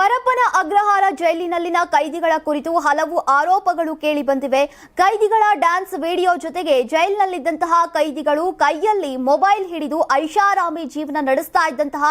ಪರಪ್ಪನ ಅಗ್ರಹಾರ ಜೈಲಿನಲ್ಲಿನ ಕೈದಿಗಳ ಕುರಿತು ಹಲವು ಆರೋಪಗಳು ಕೇಳಿಬಂದಿವೆ ಕೈದಿಗಳ ಡ್ಯಾನ್ಸ್ ವಿಡಿಯೋ ಜೊತೆಗೆ ಜೈಲಿನಲ್ಲಿದ್ದಂತಹ ಕೈದಿಗಳು ಕೈಯಲ್ಲಿ ಮೊಬೈಲ್ ಹಿಡಿದು ಐಷಾರಾಮಿ ಜೀವನ ನಡೆಸ್ತಾ ಇದ್ದಂತಹ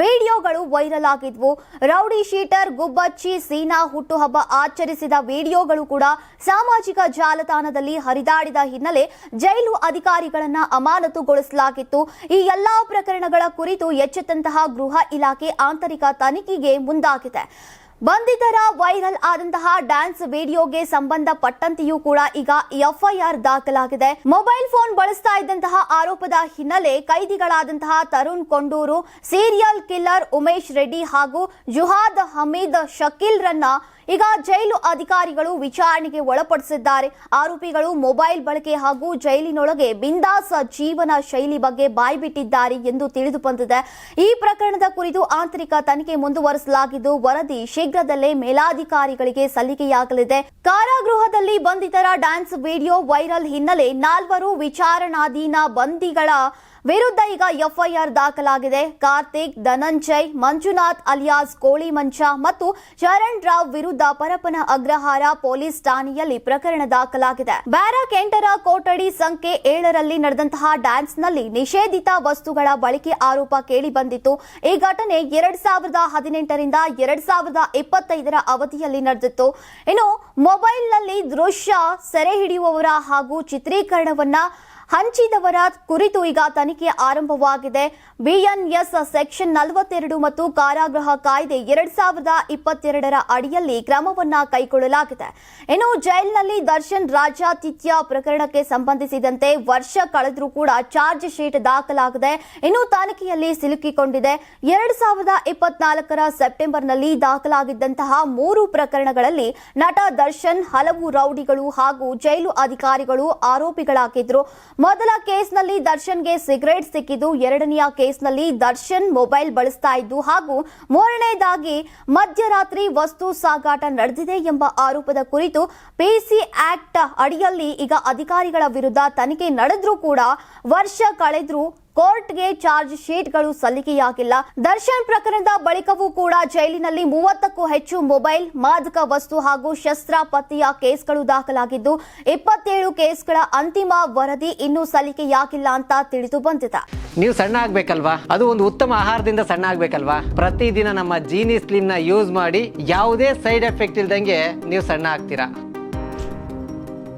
ವಿಡಿಯೋಗಳು ವೈರಲ್ ಆಗಿದ್ವು. ರೌಡಿ ಶೀಟರ್, ಗುಬ್ಬಚ್ಚಿ, ಸೀನಾ, ಹುಟ್ಟುಹಬ್ಬ ಆಚರಿಸಿದ ವಿಡಿಯೋಗಳು ಕೂಡ ಸಾಮಾಜಿಕ ಜಾಲತಾಣದಲ್ಲಿ ಹರಿದಾಡಿದ ಹಿನ್ನೆಲೆ ಜೈಲು ಅಧಿಕಾರಿಗಳನ್ನ ಅಮಾನತುಗೊಳಿಸಲಾಗಿತ್ತು. ಈ ಎಲ್ಲಾ ಪ್ರಕರಣಗಳ ಕುರಿತು ಎಚ್ಚೆತ್ತಂತಹ ಗೃಹ ಇಲಾಖೆ ಆಂತರಿಕ ತನಿಖೆಗೆ ಮುಂದಾಗಿದೆ. 对。ಬಂಧಿತರ ವೈರಲ್ ಆದಂತಹ ಡ್ಯಾನ್ಸ್ ವಿಡಿಯೋಗೆ ಸಂಬಂಧಪಟ್ಟಂತೆಯೂ ಕೂಡ ಈಗ ಎಫ್ಐಆರ್ ದಾಖಲಾಗಿದೆ. ಮೊಬೈಲ್ ಫೋನ್ ಬಳಸ್ತಾ ಇದ್ದಂತಹ ಆರೋಪದ ಹಿನ್ನೆಲೆ ಕೈದಿಗಳಾದಂತಹ ತರುಣ್ ಕೊಂಡೂರು, ಸೀರಿಯಲ್ ಕಿಲ್ಲರ್ ಉಮೇಶ್ ರೆಡ್ಡಿ ಹಾಗೂ ಜುಹಾದ್ ಹಮೀದ್ ಶಕೀಲ್ ರನ್ನ ಈಗ ಜೈಲು ಅಧಿಕಾರಿಗಳು ವಿಚಾರಣೆಗೆ ಒಳಪಡಿಸಿದ್ದಾರೆ. ಆರೋಪಿಗಳು ಮೊಬೈಲ್ ಬಳಕೆ ಹಾಗೂ ಜೈಲಿನೊಳಗೆ ಬಿಂದಾಸ ಜೀವನ ಶೈಲಿ ಬಗ್ಗೆ ಬಾಯ್ಬಿಟ್ಟಿದ್ದಾರೆ ಎಂದು ತಿಳಿದು ಬಂದಿದೆ ಈ ಪ್ರಕರಣದ ಕುರಿತು ಆಂತರಿಕ ತನಿಖೆ ಮುಂದುವರಿಸಲಾಗಿದ್ದು, ವರದಿ ಶೀಘ್ರದಲ್ಲೇ ಮೇಲಾಧಿಕಾರಿಗಳಿಗೆ ಸಲ್ಲಿಕೆಯಾಗಲಿದೆ. ಕಾರಾಗೃಹದಲ್ಲಿ ಬಂಧಿತರ ಡ್ಯಾನ್ಸ್ ವಿಡಿಯೋ ವೈರಲ್ ಹಿನ್ನೆಲೆ ನಾಲ್ವರು ವಿಚಾರಣಾಧೀನ ಬಂದಿಗಳ ವಿರುದ್ಧ ಈಗ ಎಫ್ಐಆರ್ ದಾಖಲಾಗಿದೆ. ಕಾರ್ತಿಕ್, ಧನಂಜಯ್, ಮಂಜುನಾಥ್, ಅಲಿಯಾಸ್, ಕೋಳಿ ಮಂಚ ಮತ್ತು ಚರಣ್ ರಾವ್ ವಿರುದ್ಧ ಪರಪನ ಅಗ್ರಹಾರ ಪೊಲೀಸ್ ಠಾಣೆಯಲ್ಲಿ ಪ್ರಕರಣ ದಾಖಲಾಗಿದೆ. ಬ್ಯಾರಕ್ ಎಂಟರ ಕೋಟಡಿ ಸಂಖ್ಯೆ ಏಳರಲ್ಲಿ ನಡೆದಂತಹ ಡ್ಯಾನ್ಸ್ನಲ್ಲಿ ನಿಷೇಧಿತ ವಸ್ತುಗಳ ಬಳಕೆ ಆರೋಪ ಕೇಳಿ ಬಂದಿತ್ತು ಈ ಘಟನೆ ಎರಡ್ ಸಾವಿರದ ಹದಿನೆಂಟರಿಂದ ಎರಡ್ ಸಾವಿರದ ಇಪ್ಪತ್ತೈದರ ಅವಧಿಯಲ್ಲಿ ನಡೆದಿತ್ತು. ಇನ್ನು ಮೊಬೈಲ್ನಲ್ಲಿ ದೃಶ್ಯ ಸೆರೆ ಹಿಡಿಯುವವರ ಹಾಗೂ ಚಿತ್ರೀಕರಣವನ್ನ ಹಂಚಿದವರ ಕುರಿತು ಈಗ ತನಿಖೆ ಆರಂಭವಾಗಿದೆ. ಬಿಎನ್ಎಸ್ ಸೆಕ್ಷನ್ ನಲವತ್ತೆರಡು ಮತ್ತು ಕಾರಾಗೃಹ ಕಾಯ್ದೆ ಎರಡ್ ಸಾವಿರದ ಇಪ್ಪತ್ತೆರಡರ ಅಡಿಯಲ್ಲಿ ಕ್ರಮವನ್ನ ಕೈಗೊಳ್ಳಲಾಗಿದೆ. ಇನ್ನು ಜೈಲಿನಲ್ಲಿ ದರ್ಶನ್ ರಾಜಾತಿಥ್ಯ ಪ್ರಕರಣಕ್ಕೆ ಸಂಬಂಧಿಸಿದಂತೆ ವರ್ಷ ಕಳೆದರೂ ಕೂಡ ಚಾರ್ಜ್ ಶೀಟ್ ದಾಖಲಾಗಿದೆ. ಇನ್ನು ತನಿಖೆಯಲ್ಲಿ ಸಿಲುಕಿಕೊಂಡಿದೆ. ಎರಡ್ ಸಾವಿರದ ಇಪ್ಪತ್ನಾಲ್ಕರ ಸೆಪ್ಟೆಂಬರ್ನಲ್ಲಿ ದಾಖಲಾಗಿದ್ದಂತಹ ಮೂರು ಪ್ರಕರಣಗಳಲ್ಲಿ ನಟ ದರ್ಶನ್ ಹಲವು ರೌಡಿಗಳು ಹಾಗೂ ಜೈಲು ಅಧಿಕಾರಿಗಳು ಆರೋಪಿಗಳಾಗಿದ್ರು ಮೊದಲ ಕೇಸ್ನಲ್ಲಿ ದರ್ಶನ್ಗೆ ಸಿಗರೇಟ್ ಸಿಕ್ಕಿದ್ದು, ಎರಡನೆಯ ಕೇಸ್ನಲ್ಲಿ ದರ್ಶನ್ ಮೊಬೈಲ್ ಬಳಸ್ತಾ ಇದ್ದು ಹಾಗೂ ಮೂರನೇದಾಗಿ ಮಧ್ಯರಾತ್ರಿ ವಸ್ತು ಸಾಗಾಟ ನಡೆದಿದೆ ಎಂಬ ಆರೋಪದ ಕುರಿತು ಪಿಸಿ ಆಕ್ಟ್ ಅಡಿಯಲ್ಲಿ ಈಗ ಅಧಿಕಾರಿಗಳ ವಿರುದ್ಧ ತನಿಖೆ ನಡೆದ್ರೂ ಕೂಡ ವರ್ಷ ಕಳೆದ್ರೂ ಕೋರ್ಟ್ಗೆ ಚಾರ್ಜ್ ಶೀಟ್ಗಳು ಸಲ್ಲಿಕೆಯಾಗಿಲ್ಲ. ದರ್ಶನ್ ಪ್ರಕರಣದ ಬಳಿಕವೂ ಕೂಡ ಜೈಲಿನಲ್ಲಿ ಮೂವತ್ತಕ್ಕೂ ಹೆಚ್ಚು ಮೊಬೈಲ್, ಮಾದಕ ವಸ್ತು ಹಾಗೂ ಶಸ್ತ್ರ ಪತ್ತೆಯ ಕೇಸ್ಗಳು ದಾಖಲಾಗಿದ್ದು, ಇಪ್ಪತ್ತೇಳು ಕೇಸ್ಗಳ ಅಂತಿಮ ವರದಿ ಇನ್ನೂ ಸಲ್ಲಿಕೆಯಾಗಿಲ್ಲ ಅಂತ ತಿಳಿದು ಬಂದಿದೆ. ನೀವು ಸಣ್ಣ ಆಗ್ಬೇಕಲ್ವಾ? ಅದು ಒಂದು ಉತ್ತಮ ಆಹಾರದಿಂದ ಸಣ್ಣ ಆಗ್ಬೇಕಲ್ವಾ? ಪ್ರತಿದಿನ ನಮ್ಮ ಜೀನಿ ಸ್ಲಿಮ್ನ ಯೂಸ್ ಮಾಡಿ ಯಾವುದೇ ಸೈಡ್ ಎಫೆಕ್ಟ್ ಇಲ್ದಂಗೆ ನೀವು ಸಣ್ಣ ಆಗ್ತೀರಾ?